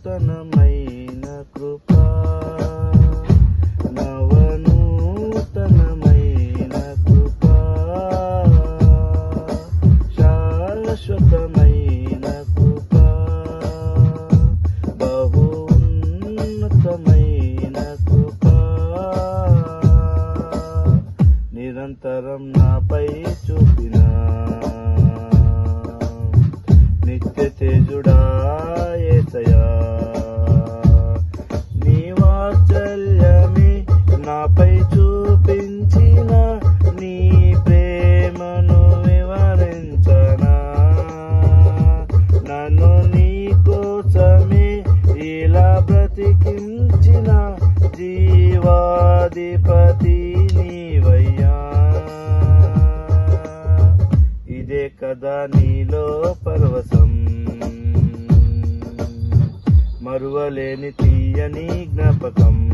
నూతనమైన కృప నవనూతనమైన కృప శాశ్వతమైన కృప బహు ఉన్నతమైన నిరంతరం నాపై చూప బ్రతికించిన జీవాధిపతి నీవయ్యా. ఇదే కదా నీలో పర్వసం మరువలేని తీయని జ్ఞాపకం.